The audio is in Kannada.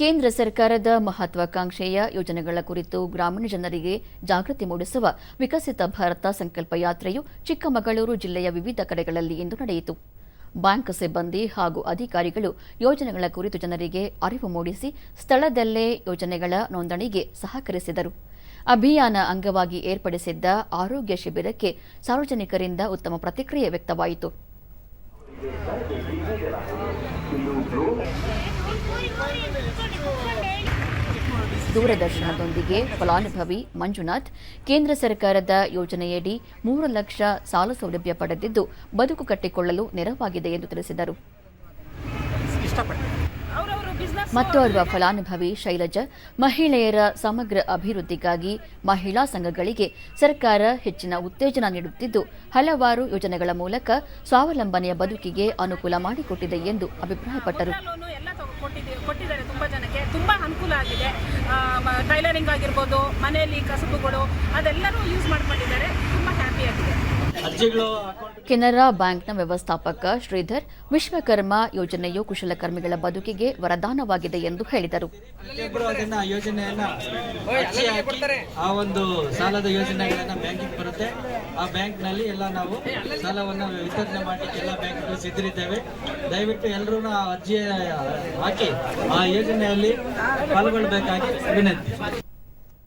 ಕೇಂದ್ರ ಸರ್ಕಾರದ ಮಹತ್ವಾಕಾಂಕ್ಷೆಯ ಯೋಜನೆಗಳ ಕುರಿತು ಗ್ರಾಮೀಣ ಜನರಿಗೆ ಜಾಗೃತಿ ಮೂಡಿಸುವ ವಿಕಸಿತ ಭಾರತ ಸಂಕಲ್ಪ ಯಾತ್ರೆಯು ಚಿಕ್ಕಮಗಳೂರು ಜಿಲ್ಲೆಯ ವಿವಿಧ ಕಡೆಗಳಲ್ಲಿ ಇಂದು ನಡೆಯಿತು. ಬ್ಯಾಂಕ್ ಸಿಬ್ಬಂದಿ ಹಾಗೂ ಅಧಿಕಾರಿಗಳು ಯೋಜನೆಗಳ ಕುರಿತು ಜನರಿಗೆ ಅರಿವು ಮೂಡಿಸಿ ಸ್ಥಳದಲ್ಲೇ ಯೋಜನೆಗಳ ನೋಂದಣಿಗೆ ಸಹಕರಿಸಿದರು. ಅಭಿಯಾನ ಅಂಗವಾಗಿ ಏರ್ಪಡಿಸಿದ್ದ ಆರೋಗ್ಯ ಶಿಬಿರಕ್ಕೆ ಸಾರ್ವಜನಿಕರಿಂದ ಉತ್ತಮ ಪ್ರತಿಕ್ರಿಯೆ ವ್ಯಕ್ತವಾಯಿತು. ದೂರದರ್ಶನದೊಂದಿಗೆ ಫಲಾನುಭವಿ ಮಂಜುನಾಥ್, ಕೇಂದ್ರ ಸರ್ಕಾರದ ಯೋಜನೆಯಡಿ ಮೂರು ಲಕ್ಷ ಸಾಲ ಸೌಲಭ್ಯ ಪಡೆದಿದ್ದು ಬದುಕು ಕಟ್ಟಿಕೊಳ್ಳಲು ನೆರವಾಗಿದೆ ಎಂದು ತಿಳಿಸಿದರು. ಮತ್ತೋರ್ವ ಫಲಾನುಭವಿ ಶೈಲಜಾ, ಮಹಿಳೆಯರ ಸಮಗ್ರ ಅಭಿವೃದ್ಧಿಗಾಗಿ ಮಹಿಳಾ ಸಂಘಗಳಿಗೆ ಸರ್ಕಾರ ಹೆಚ್ಚಿನ ಉತ್ತೇಜನ ನೀಡುತ್ತಿದ್ದು, ಹಲವಾರು ಯೋಜನೆಗಳ ಮೂಲಕ ಸ್ವಾವಲಂಬನೆಯ ಬದುಕಿಗೆ ಅನುಕೂಲ ಮಾಡಿಕೊಟ್ಟಿದೆ ಎಂದು ಅಭಿಪ್ರಾಯಪಟ್ಟರು. ಕೊಟ್ಟಿದ್ದೀವಿ ಕೊಟ್ಟಿದ್ದಾರೆ ತುಂಬ ಜನಕ್ಕೆ. ತುಂಬ ಅನುಕೂಲ ಆಗಿದೆ. ಟೈಲರಿಂಗ್ ಆಗಿರ್ಬೋದು ಮನೆಯಲ್ಲಿ ಕಸಬುಗಳು ಅದೆಲ್ಲರೂ ಯೂಸ್ ಮಾಡ್ಕೊಂಡಿದ್ದಾರೆ. ತುಂಬ ಹ್ಯಾಪಿ ಆಗಿದೆ. ಕೆನರಾ ಬ್ಯಾಂಕ್ನ ವ್ಯವಸ್ಥಾಪಕ ಶ್ರೀಧರ್ ವಿಶ್ವಕರ್ಮ ಯೋಜನೆಯು ಕುಶಲಕರ್ಮಿಗಳ ಬದುಕಿಗೆ ವರದಾನವಾಗಿದೆ ಎಂದು ಹೇಳಿದರು. ಪ್ರತಿಯೊಬ್ಬರು ಅದನ್ನ ಯೋಜನೆಯನ್ನ ಆ ಒಂದು ಸಾಲದ ಯೋಜನೆಗಳನ್ನ ಬ್ಯಾಂಕಿಗೆ ಬರುತ್ತೆ. ಆ ಬ್ಯಾಂಕ್ನಲ್ಲಿ ಎಲ್ಲ ನಾವು ಸಾಲವನ್ನ ವಿತರಣೆ ಮಾಡಲಿಕ್ಕೆ ಎಲ್ಲ ಬ್ಯಾಂಕ್ಗಳು ಸಿದ್ಧರಿದ್ದೇವೆ. ದಯವಿಟ್ಟು ಎಲ್ಲರೂ ಅರ್ಜಿ ಹಾಕಿ ಆ ಯೋಜನೆಯಲ್ಲಿ ಪಾಲ್ಗೊಳ್ಬೇಕಾಗಿ ವಿನಂತಿ